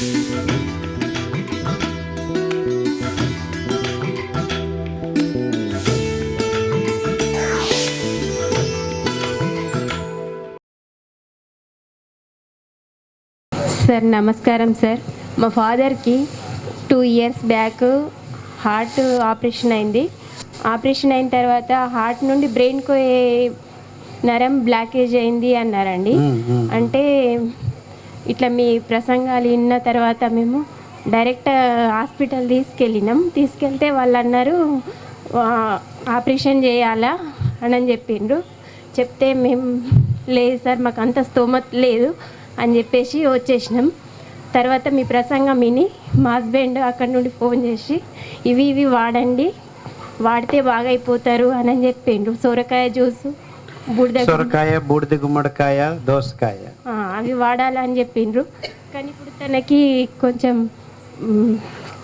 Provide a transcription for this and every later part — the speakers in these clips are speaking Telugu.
సార్ నమస్కారం సార్. మా ఫాదర్కి two years back heart operation అయింది. ఆపరేషన్ అయిన తర్వాత హార్ట్ నుండి బ్రెయిన్కు నరం బ్లాకేజ్ అయింది అన్నారండి. అంటే ఇట్లా మీ ప్రసంగాలు విన్న తర్వాత మేము డైరెక్ట్ హాస్పిటల్ తీసుకెళ్ళినాం. తీసుకెళ్తే వాళ్ళు అన్నారు ఆపరేషన్ చేయాలా? అని అని చెప్పిండ్రు చెప్తే మేము లేదు సార్ మాకు అంత స్తోమత లేదు అని చెప్పేసి వచ్చేసినాం. తర్వాత మీ ప్రసంగం విని మా హస్బెండ్ అక్కడి నుండి ఫోన్ చేసి ఇవి ఇవి వాడండి వాడితే బాగా అయిపోతారు అని అని చెప్పిండ్రు సొరకాయ జ్యూస్ బుడిద సొరకాయ బూడిద గుమ్మడికాయ దోసకాయ. అవి వాడాలని చెప్పిండ్రు కానీ ఇప్పుడు తనకి కొంచెం మ్,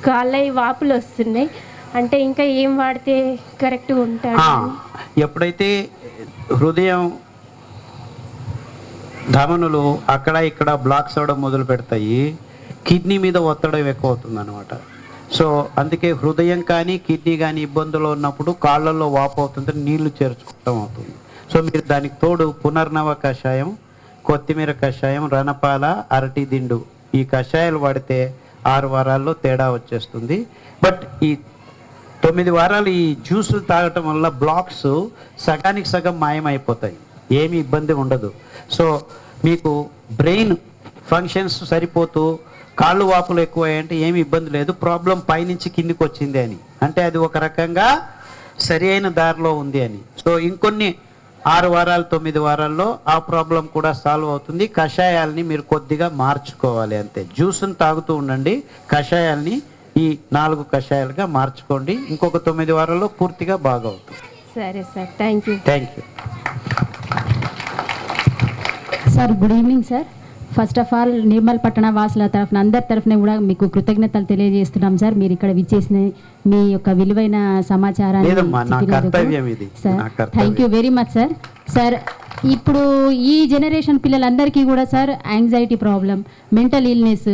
కాళ్ళయి వాపులు వస్తున్నాయి. అంటే ఇంకా ఏం వాడితే కరెక్ట్గా ఉంటాడు? ఆ, ఎప్పుడైతే హృదయం ధమనులు అక్కడ ఇక్కడ బ్లాక్స్ అవ్వడం మొదలు పెడతాయి కిడ్నీ మీద ఒత్తడం ఎక్కువ అవుతుంది అనమాట సో అందుకే హృదయం కానీ కిడ్నీ కానీ ఇబ్బందులు ఉన్నప్పుడు కాళ్ళల్లో వాపు అవుతుంటే నీళ్ళు చేర్చుకోవడం అవుతుంది. సో మీరు దానికి తోడు పునర్నవ కషాయం కొత్తిమీర కషాయం రణపాల అరటి దిండు ఈ కషాయాలు వాడితే ఆరు వారాల్లో తేడా వచ్చేస్తుంది. బట్ ఈ తొమ్మిది వారాలు ఈ జ్యూసులు తాగటం వల్ల బ్లాక్స్ సగానికి సగం మాయమైపోతాయి. ఏమి ఇబ్బంది ఉండదు. సో మీకు బ్రెయిన్ ఫంక్షన్స్ సరిపోతూ కాళ్ళు వాపులు ఎక్కువ అంటే ఏమి ఇబ్బంది లేదు. ప్రాబ్లం పైనుంచి కిందికి వచ్చింది అని. అంటే అది ఒక రకంగా సరి అయిన దారిలో ఉంది అని. సో ఇంకొన్ని ఆరు వారాలు తొమ్మిది వారాల్లో ఆ ప్రాబ్లం కూడా సాల్వ్ అవుతుంది. కషాయాల్ని మీరు కొద్దిగా మార్చుకోవాలి అంతే. జ్యూస్ని తాగుతూ ఉండండి. కషాయాల్ని ఈ నాలుగు కషాయాలుగా మార్చుకోండి. ఇంకొక తొమ్మిది వారాల్లో పూర్తిగా బాగా అవుతుంది సరే sir. Thank you thank you sir good evening sir. First of all Nirmal పట్టణ వాసుల తరఫున అందరి తరఫున కూడా మీకు కృతజ్ఞతలు తెలియజేస్తున్నాం సార్. మీరు ఇక్కడ విచ్చేసిన మీ యొక్క విలువైన సమాచారాన్ని. Thank you very much sir sir ఇప్పుడు ఈ జనరేషన్ పిల్లలందరికీ కూడా sir anxiety problem mental illness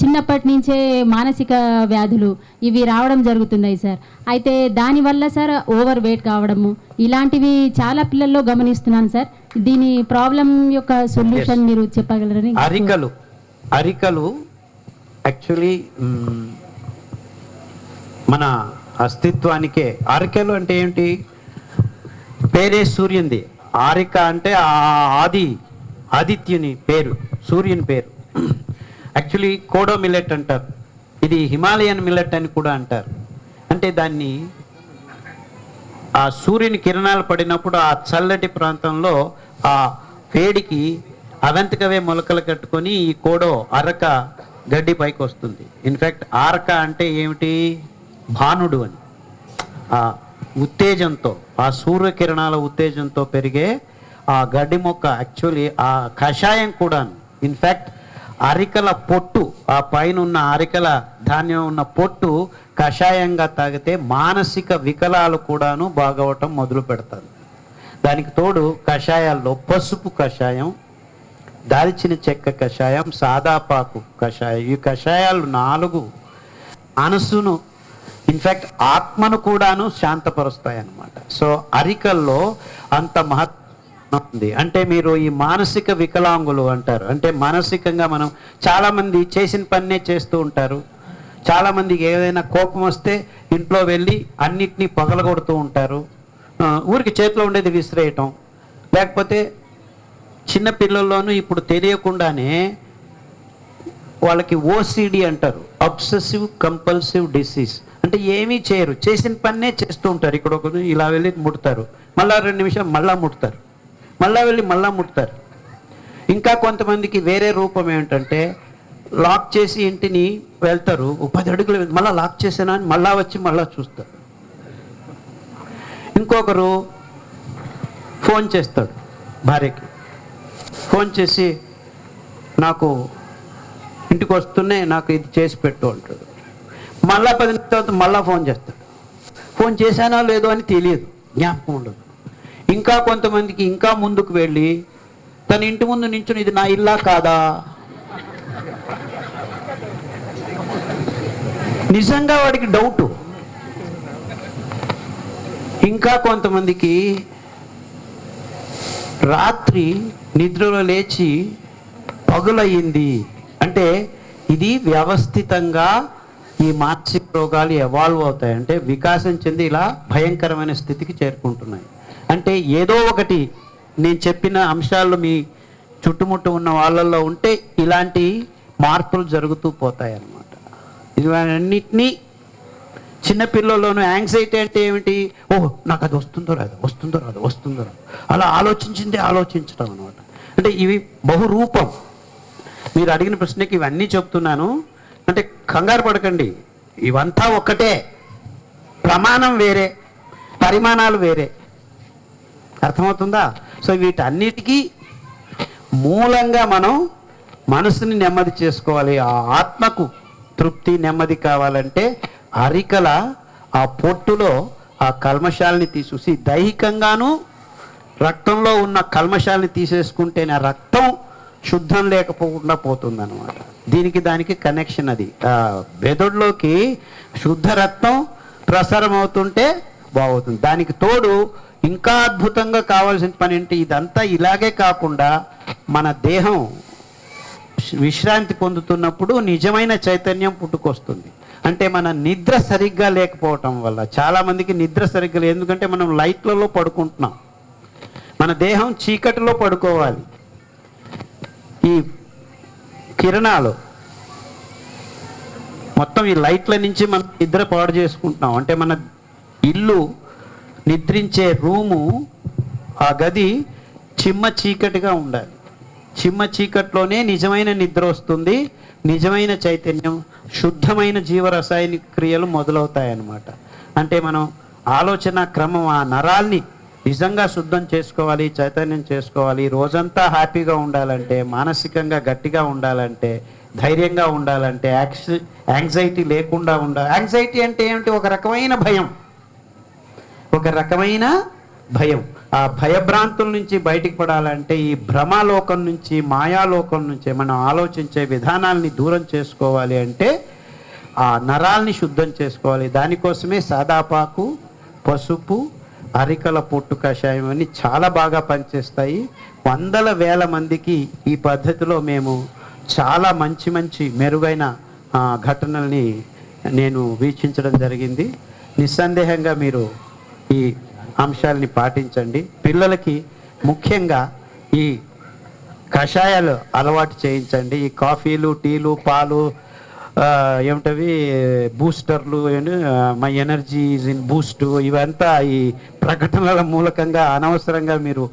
చిన్నప్పటి నుంచే మానసిక వ్యాధులు ఇవి రావడం జరుగుతున్నాయి సార్. అయితే దానివల్ల సార్ ఓవర్ వెయిట్ కావడము ఇలాంటివి చాలా పిల్లల్లో గమనిస్తున్నాను సార్. దీని ప్రాబ్లం యొక్క సొల్యూషన్ మీరు చెప్పగలరని అరికలు. అరికలు యాక్చువల్లీ మన అస్తిత్వానికే. అరికలు అంటే ఏంటి? పేరే సూర్యునిది ఆరిక అంటే ఆ ఆది ఆదిత్యుని పేరు సూర్యుని పేరు. యాక్చువల్లీ కోడో మిల్లెట్ అంటారు. ఇది హిమాలయన్ మిల్లెట్ అని కూడా అంటారు. అంటే దాన్ని ఆ సూర్యుని కిరణాలు పడినప్పుడు ఆ చల్లటి ప్రాంతంలో ఆ వేడికి అవంతకవే మొలకలు కట్టుకొని ఈ కోడో అరక గడ్డి పైకి వస్తుంది. ఇన్ఫ్యాక్ట్ ఆరక అంటే ఏమిటి? భానుడు అని. ఉత్తేజంతో ఆ సూర్యకిరణాల ఉత్తేజంతో పెరిగే ఆ గడ్డి మొక్క యాక్చువల్లీ ఆ కషాయం కూడా ఇన్ఫ్యాక్ట్ అరికల పొట్టు ఆ పైన ఉన్న అరికల ధాన్యం ఉన్న పొట్టు కషాయంగా తాగితే మానసిక వికలాలు కూడాను బాగవటం మొదలు పెడతారు. దానికి తోడు కషాయాల్లో పసుపు కషాయం దాల్చిన చెక్క కషాయం సాదాపాకు కషాయం. ఈ కషాయాలు నాలుగు మనసును ఇన్ఫ్యాక్ట్ ఆత్మను కూడాను శాంతపరుస్తాయి అన్నమాట సో అరికల్లో అంత మహత్ ఉంది. అంటే మీరు ఈ మానసిక వికలాంగులు అంటారు. అంటే మానసికంగా మనం చాలామంది చేసిన పన్నే చేస్తూ ఉంటారు. చాలామందికి ఏదైనా కోపం వస్తే ఇంట్లో వెళ్ళి అన్నిటినీ పగలగొడుతూ ఉంటారు. ఊరికి చేతిలో ఉండేది విసిరేయటం. లేకపోతే చిన్న పిల్లల్లోనూ ఇప్పుడు తెలియకుండానే వాళ్ళకి ఓసిడి అంటారు. అబ్సెసివ్ కంపల్సివ్ డిసీజ్ అంటే ఏమీ చేయరు. చేసిన పన్నే చేస్తూ ఉంటారు. ఇక్కడ ఒక ఇలా వెళ్ళి ముడతారు. మళ్ళా రెండు నిమిషాలు మళ్ళా ముడతారు. మళ్ళా వెళ్ళి మళ్ళా ముడతారు. ఇంకా కొంతమందికి వేరే రూపం ఏమిటంటే లాక్ చేసి ఇంటిని వెళ్తారు. పది అడుగులు మళ్ళీ లాక్ చేసానా అని మళ్ళా వచ్చి మళ్ళా చూస్తారు. ఇంకొకరు ఫోన్ చేస్తాడు భార్యకి. ఫోన్ చేసి నాకు ఇంటికి వస్తూనే నాకు ఇది చేసి పెట్టు అంటాడు. మళ్ళా పది తర్వాత మళ్ళా ఫోన్ చేస్తాడు. ఫోన్ చేశానో లేదో అని తెలియదు. జ్ఞాపకం ఉండదు. ఇంకా కొంతమందికి ఇంకా ముందుకు వెళ్ళి తన ఇంటి ముందు నించుని ఇది నా ఇల్లా కాదా? నిజంగా వాడికి డౌటు ఇంకా కొంతమందికి రాత్రి నిద్రలో లేచి పగులయ్యింది. అంటే ఇది వ్యవస్థితంగా ఈ మానసిక రోగాలు ఎవాల్వ్ అవుతాయి. అంటే వికాసం చెంది ఇలా భయంకరమైన స్థితికి చేరుకుంటున్నాయి. అంటే ఏదో ఒకటి నేను చెప్పిన అంశాలు మీ చుట్టుముట్టు ఉన్న వాళ్ళల్లో ఉంటే ఇలాంటి మార్పులు జరుగుతూ పోతాయి అన్నమాట. ఇవన్నిటినీ చిన్నపిల్లల్లోనూ యాంగ్జైటీ అంటే ఏమిటి? ఓ నాకు అది వస్తుందో రాదు వస్తుందో రాదు వస్తుందో రాదు. అలా ఆలోచించిందే ఆలోచించడం అనమాట అంటే ఇవి బహురూపం. మీరు అడిగిన ప్రశ్నకి ఇవన్నీ చెప్తున్నాను. అంటే కంగారు పడకండి. ఇవంతా ఒక్కటే. ప్రమాణం వేరే. పరిమాణాలు వేరే. అర్థమవుతుందా? సో వీటన్నిటికీ మూలంగా మనం మనసుని నెమ్మది చేసుకోవాలి. ఆ ఆత్మకు తృప్తి నెమ్మది కావాలంటే అరికల ఆ పొట్టులో ఆ కల్మశాలని తీసేసి దైహికంగాను రక్తంలో ఉన్న కల్మశాలని తీసేసుకుంటేనే రక్త శుద్ధం లేకపోకుండా పోతుందన్నమాట. దీనికి దానికి కనెక్షన్ అది. బెదడులోకి శుద్ధ రక్తం ప్రసారం అవుతుంటే బాగుతుంది దానికి తోడు ఇంకా అద్భుతంగా కావాల్సిన పని ఏంటి ఇదంతా ఇలాగే కాకుండా మన దేహం విశ్రాంతి పొందుతున్నప్పుడు నిజమైన చైతన్యం పుట్టుకొస్తుంది. అంటే మన నిద్ర సరిగ్గా లేకపోవటం వల్ల చాలామందికి నిద్ర సరిగ్గా లేదు. ఎందుకంటే మనం లైట్లలో పడుకుంటున్నాం. మన దేహం చీకటిలో పడుకోవాలి. ఈ కిరణాలు మొత్తం ఈ లైట్ల నుంచి మనం నిద్ర పాడు చేసుకుంటున్నాం. అంటే మన ఇల్లు నిద్రించే రూము ఆ గది చిమ్మ చీకటిగా ఉండాలి. చిమ్మ చీకట్లోనే నిజమైన నిద్ర వస్తుంది నిజమైన చైతన్యం శుద్ధమైన జీవరసాయనిక క్రియలు మొదలవుతాయన్నమాట. అంటే మనం ఆలోచన క్రమం ఆ నరాల్ని నిజంగా శుద్ధం చేసుకోవాలి చైతన్యం చేసుకోవాలి రోజంతా హ్యాపీగా ఉండాలంటే మానసికంగా గట్టిగా ఉండాలంటే ధైర్యంగా ఉండాలంటే యాక్సి యాంగ్జైటీ లేకుండా ఉండాలి యాంగ్జైటీ అంటే ఏమిటి? ఒక రకమైన భయం. ఒక రకమైన భయం. ఆ భయభ్రాంతుల నుంచి బయటికి పడాలంటే ఈ భ్రమాలోకం నుంచి మాయాలోకం నుంచి మనం ఆలోచించే విధానాల్ని దూరం చేసుకోవాలి అంటే ఆ నరాల్ని శుద్ధం చేసుకోవాలి. దానికోసమే సాదాపాకు పసుపు అరికల పొట్టు కషాయం అని చాలా బాగా పనిచేస్తాయి. వందల వేల మందికి ఈ పద్ధతిలో మేము చాలా మంచి మంచి మెరుగైన ఘటనల్ని నేను వీక్షించడం జరిగింది. నిస్సందేహంగా మీరు ఈ అంశాలని పాటించండి. పిల్లలకి ముఖ్యంగా ఈ కషాయాలు అలవాటు చేయించండి. ఈ కాఫీలు టీలు పాలు ఏమిటవి? బూస్టర్లు my energy is in Boost ఇవంతా ఈ ప్రకటనల మూలకంగా అనవసరంగా మీరు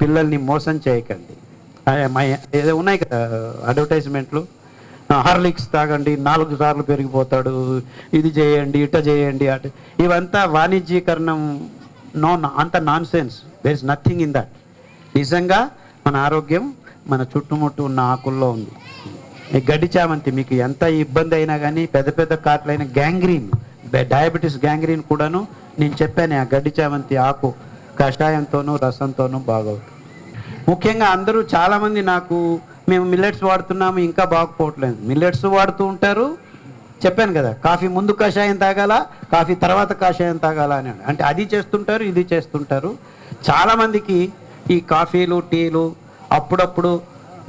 పిల్లల్ని మోసం చేయకండి. మై ఏదో ఉన్నాయి కదా అడ్వర్టైజ్మెంట్లు హార్లిక్స్ తాగండి నాలుగు సార్లు పెరిగిపోతాడు ఇది చేయండి ఇట చేయండి అటు. ఇవంతా వాణిజ్యీకరణం నో అంత nonsense there is nothing in that నిజంగా మన ఆరోగ్యం మన చుట్టుముట్టు ఉన్న ఆకుల్లో ఉంది. ఈ గడ్డి చామంతి మీకు ఎంత ఇబ్బంది అయినా కానీ పెద్ద పెద్ద కాట్లైన గ్యాంగ్రీన్ డయాబెటీస్ గ్యాంగ్రీన్ కూడాను నేను చెప్పాను ఆ గడ్డి చామంతి ఆకు కషాయంతోనూ రసంతోనూ బాగవుతుంది. ముఖ్యంగా అందరూ చాలామంది నాకు మేము మిల్లెట్స్ వాడుతున్నాము ఇంకా బాగుపోవట్లేదు. మిల్లెట్స్ వాడుతూ ఉంటారు. చెప్పాను కదా కాఫీ ముందు కషాయం తాగాల కాఫీ తర్వాత కషాయం తాగాల అని. అంటే అది చేస్తుంటారు ఇది చేస్తుంటారు. చాలామందికి ఈ కాఫీలు టీలు అప్పుడప్పుడు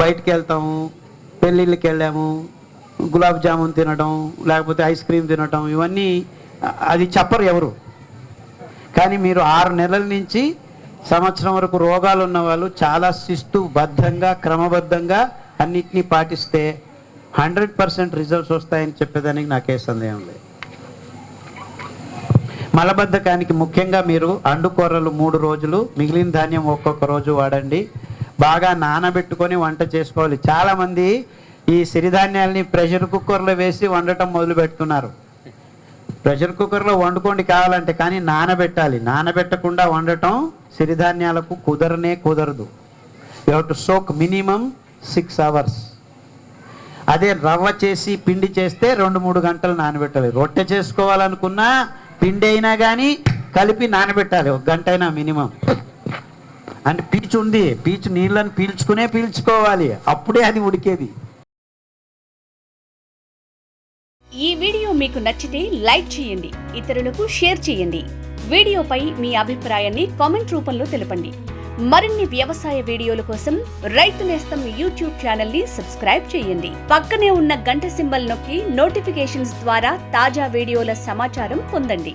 బయటికి వెళ్తాము పెళ్ళిళ్ళకి వెళ్ళాము గులాబ్ జామున్ తినడం లేకపోతే ఐస్ క్రీమ్ తినడం ఇవన్నీ అది చెప్పరు ఎవరు. కానీ మీరు ఆరు నెలల నుంచి సంవత్సరం వరకు రోగాలు ఉన్న వాళ్ళు చాలా శిస్తుబద్ధంగా క్రమబద్ధంగా అన్నిటినీ పాటిస్తే హండ్రెడ్ పర్సెంట్ రిజల్ట్స్ వస్తాయని చెప్పేదానికి నాకే సందేహం లేదు. మలబద్ధకానికి ముఖ్యంగా మీరు అండుకూరలు మూడు రోజులు మిగిలిన ధాన్యం ఒక్కొక్క రోజు వాడండి. బాగా నానబెట్టుకొని వంట చేసుకోవాలి. చాలామంది ఈ సిరిధాన్యాల్ని ప్రెషర్ కుక్కర్లో వేసి వండటం మొదలు పెడుతున్నారు. ప్రెషర్ కుక్కర్లో వండుకోండి కావాలంటే కానీ నానబెట్టాలి. నానబెట్టకుండా వండటం సిరిధాన్యాలకు కుదరనే కుదరదు. You to soak minimum six hours అదే రవ్వ చేసి పిండి చేస్తే రెండు మూడు గంటలు నానబెట్టాలి. రొట్టె చేసుకోవాలనుకున్నా పిండి అయినా కానీ కలిపి నానబెట్టాలి. ఒక గంట అయినా మినిమం. అంటే పీచు ఉంది. పీచు నీళ్ళని పీల్చుకునే పీల్చుకోవాలి. అప్పుడే అది ఉడికేది. ఈ వీడియో మీకు నచ్చితే లైక్ చేయండి. ఇతరులకు షేర్ చేయండి. వీడియోపై మీ అభిప్రాయాన్ని కామెంట్ రూపంలో తెలపండి. మరిన్ని వ్యవసాయ వీడియోల కోసం రైతు నేస్తం యూట్యూబ్ ఛానల్ని సబ్స్క్రైబ్ చేయండి. పక్కనే ఉన్న గంట సింబల్ నొక్కి నోటిఫికేషన్స్ ద్వారా తాజా వీడియోల సమాచారం పొందండి.